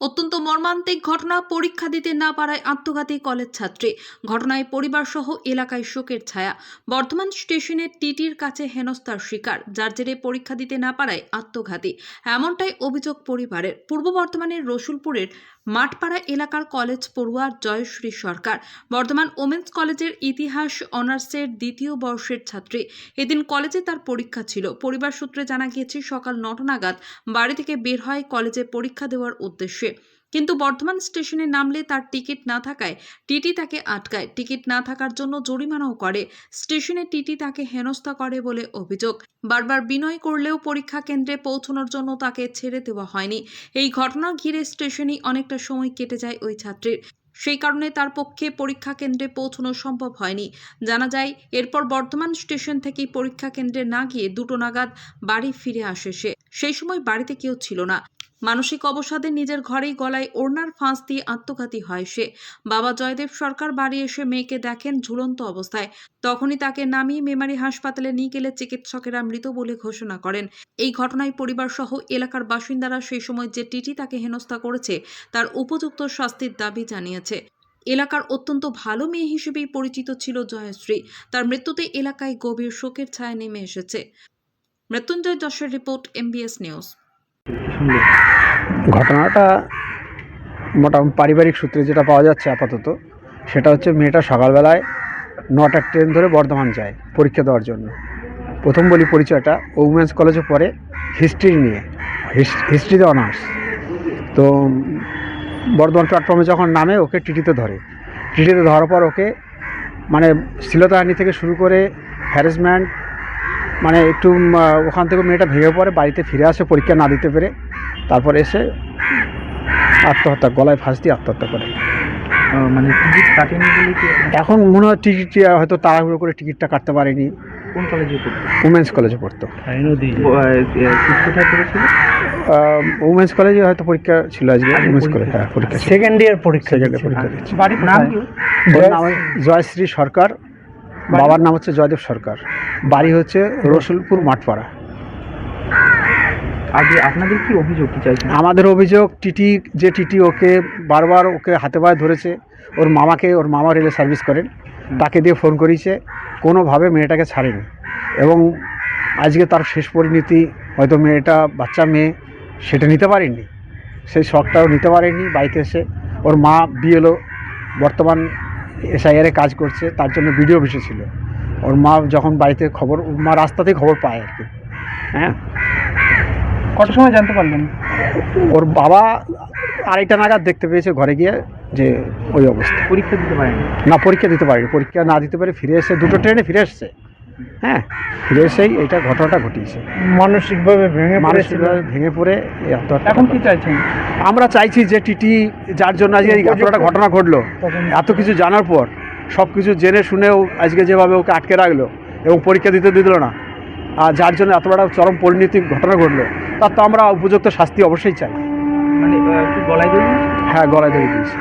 অত্যন্ত মর্মান্তিক ঘটনা পরীক্ষা দিতে না পারায় আত্মঘাতী কলেজ ছাত্রী। ঘটনায় পরিবার সহ এলাকায় শোকের ছায়া। বর্ধমান স্টেশনের টিটির কাছে হেনস্থার শিকার, যার জেরে পরীক্ষা দিতে না পারায় আত্মঘাতী। এমনটাই অভিযোগ পরিবারের। পূর্ব বর্ধমানের রসুলপুরের মাঠপাড়া এলাকার কলেজ পড়ুয়া জয়শ্রী সরকার। বর্ধমান ওমেন্স কলেজের ইতিহাস অনার্সের দ্বিতীয় বর্ষের ছাত্রী। এদিন কলেজে তার পরীক্ষা ছিল। পরিবার সূত্রে জানা গিয়েছে, সকাল নটা নাগাদ বাড়ি থেকে বের হয় কলেজে পরীক্ষা দেওয়ার উদ্দেশ্যে। কিন্তু বর্ধমান স্টেশনে নামলে তার টিকিট না থাকায় টিটি তাকে আটকায়। টিকিট না থাকার জন্য জরিমানাও করে। স্টেশনে টিটি তাকে হেনস্থা করে বলে অভিযোগ। বারবার বিনয় করলেও পরীক্ষা কেন্দ্রে পৌঁছানোর জন্য তাকে ছেড়ে দেওয়া হয়নি। এই ঘটনা ঘিরে স্টেশনেই অনেকটা সময় কেটে যায় ওই ছাত্রীর। সেই কারণে তার পক্ষে পরীক্ষা কেন্দ্রে পৌঁছানো সম্ভব হয়নি। জানা যায়, এরপর বর্ধমান স্টেশন থেকেই পরীক্ষা কেন্দ্রে না গিয়ে দুটো নাগাদ বাড়ি ফিরে আসে সে। সেই সময় বাড়িতে কেউ ছিল না। মানসিক অবসাদে নিজের ঘরেই গলায় ওড়নার ফাঁস দিয়ে আত্মঘাতী হয় সে। বাবা জয়দেব সরকার বাড়ি এসে মেয়েকে দেখেন ঝুলন্ত অবস্থায়। তখনই তাকে নামিয়ে মেমারি হাসপাতালে নিয়ে গেলে চিকিৎসকেরা মৃত বলে ঘোষণা করেন। এই ঘটনায় পরিবার সহ এলাকার বাসিন্দারা সেই সময় যে টিটি তাকে হেনস্থা করেছে, তার উপযুক্ত শাস্তির দাবি জানিয়েছে। এলাকার অত্যন্ত ভালো মেয়ে হিসেবেই পরিচিত ছিল জয়শ্রী। তার মৃত্যুতে এলাকায় গভীর শোকের ছায়া নেমে এসেছে। মৃত্যুঞ্জয় যশের রিপোর্ট, এমবিএস নিউজ। ঘটনাটা মোটামুটি পারিবারিক সূত্রে যেটা পাওয়া যাচ্ছে আপাতত, সেটা হচ্ছে মেয়েটা সকালবেলায় নটার ট্রেন ধরে বর্ধমান যায় পরীক্ষা দেওয়ার জন্য। প্রথম বলি পরিচয়টা উমেন্স কলেজে পড়ে হিস্ট্রি নিয়ে হিস্ট্রিতে অনার্স তো বর্ধমান প্ল্যাটফর্মে যখন নামে, ওকে টিটিতে ধরে। টিটিতে ধরার পর ওকে মানে শ্লীলতাহানি থেকে শুরু করে হ্যারাসমেন্ট মানে একটু ওখান থেকে মেয়েটা ভেঙে পড়ে বাড়িতে ফিরে আসে পরীক্ষা না দিতে পেরে। তারপর এসে আত্মহত্যা গলায় ফাঁস দিয়ে আত্মহত্যা করে। মানে টিকিট কাটেনি বলে কি? এখন মনে হয় টিকিট হয়তো তাড়াহুড়ো করে টিকিটটা কাটতে পারেনি। কোন কলেজে পড়তো? উমেন্স কলেজে পড়তো। কোথায় পড়েছিল উমেন্স কলেজে হয়তো পরীক্ষা ছিল আজকে। উমেন্স কলেজ হ্যাঁ পরীক্ষা সেকেন্ড ইয়ার পরীক্ষা year দিচ্ছে। পরীক্ষা দিচ্ছে। নাম নাম হচ্ছে জয়শ্রী সরকার। বাবার নাম হচ্ছে জয়দেব সরকার। বাড়ি হচ্ছে রসুলপুর মাঠপাড়া। আগে আপনাদের কি অভিযোগ কি চাইছেন? আমাদের অভিযোগ টিটি যে টিটি ওকে বারবার ওকে হাতে পায়ে ধরেছে ওর মামাকে ওর মামা রেলে সার্ভিস করেন তাকে দিয়ে ফোন করিয়েছে কোনোভাবে মেয়েটাকে ছাড়েনি। এবং আজকে তার শেষ পরিণতি হয়তো মেয়েটা বাচ্চা মেয়ে সেটা নিতে পারেনি। সেই শখটাও নিতে পারেনি বাড়িতে এসে। ওর মা বিএলও বর্তমান এসআইআরে কাজ করছে তার জন্য ভিডিও অফিসে ছিল ওর মা যখন বাড়িতে খবর ওর মা রাস্তাতেই খবর পায় আর কি। হ্যাঁ? কত সময় জানতে পারলেন? ওর বাবা আড়াইটা নাগাদ দেখতে পেয়েছে ঘরে গিয়ে যে ওই অবস্থা। পরীক্ষা দিতে পারেনি? না পরীক্ষা দিতে পারেনি। পরীক্ষা না দিতে পারে ফিরে এসে দুটো ট্রেনে ফিরে এসছে। হ্যাঁ ফিরে এসেই এটা ঘটনাটা ঘটিয়েছে। মানসিকভাবে ভেঙে মানসিকভাবে ভেঙে পড়ে এই আত্মহত্যা এখন কি চাইছেন? আমরা চাইছি যে টিটি যার জন্য আজকে এই এতটা ঘটনা ঘটলো এত কিছু জানার পর সব কিছু জেনে শুনেও আজকে যেভাবে ওকে আটকে রাখল এবং পরীক্ষা দিতে দিল না আর যার জন্য এত বড় চরম পরিণতি ঘটনা ঘটলো তার তো আমরা উপযুক্ত শাস্তি অবশ্যই চাই। মানে গলায় হ্যাঁ গলায় ধরে দিয়েছি।